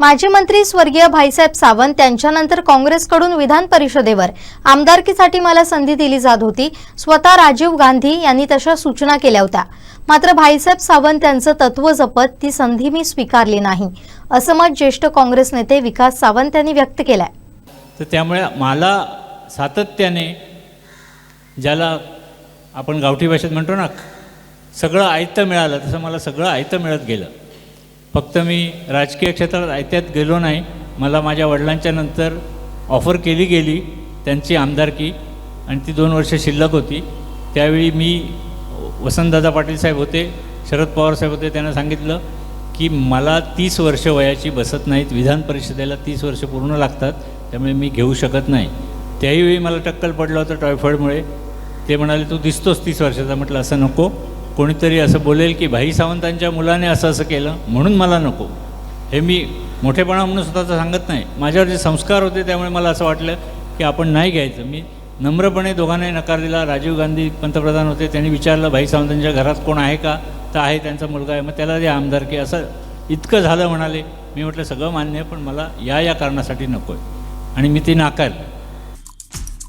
माजी मंत्री स्वर्गीय भाईसाहेब सावंत यांच्यानंतर काँग्रेसकडून विधान परिषदेवर आमदारकीसाठी मला संधी दिली जात होती. स्वतः राजीव गांधी यांनी तशा सूचना केल्या होत्या. मात्र भाईसाहेब सावंत यांचं तत्व जपत ती संधी मी स्वीकारली नाही असं मत ज्येष्ठ काँग्रेस नेते विकास सावंत यांनी व्यक्त केलंय. तर त्यामुळे मला सातत्याने ज्याला आपण गावठी भाषेत म्हणतो ना सगळं आयतं मिळालं तसं मला सगळं आयतं मिळत गेलं. फक्त मी राजकीय क्षेत्रात आयत्यात गेलो नाही. मला माझ्या वडिलांच्या नंतर ऑफर केली गेली त्यांची आमदारकी आणि ती दोन वर्ष शिल्लक होती. त्यावेळी मी वसंतदादा पाटील साहेब होते शरद पवार साहेब होते त्यांना सांगितलं की मला तीस वर्ष वयाची बसत नाहीत विधान परिषदेला तीस वर्ष पूर्ण लागतात त्यामुळे मी घेऊ शकत नाही. त्याही वेळी मला टक्कल पडलं होतं टॉयफॉईडमुळे ते म्हणाले तू दिसतोस तीस वर्षाचा. म्हटलं असं नको. कोणीतरी असं बोलेल की भाई सावंतांच्या मुलाने असं असं केलं म्हणून मला नको. हे मी मोठेपणा म्हणून स्वतःचं सांगत नाही. माझ्यावर जे संस्कार होते त्यामुळे मला असं वाटलं की आपण नाही घ्यायचं. मी नम्रपणे दोघांनाही नकार दिला. राजीव गांधी पंतप्रधान होते. त्यांनी विचारलं भाई सावंतांच्या घरात कोण आहे का? तर आहे त्यांचा मुलगा आहे. मग त्याला द्या आमदारकी असं इतकं झालं म्हणाले. मी म्हटलं सगळं मान्य आहे पण मला या या कारणासाठी नको आहे आणि मी ती नाकारलं.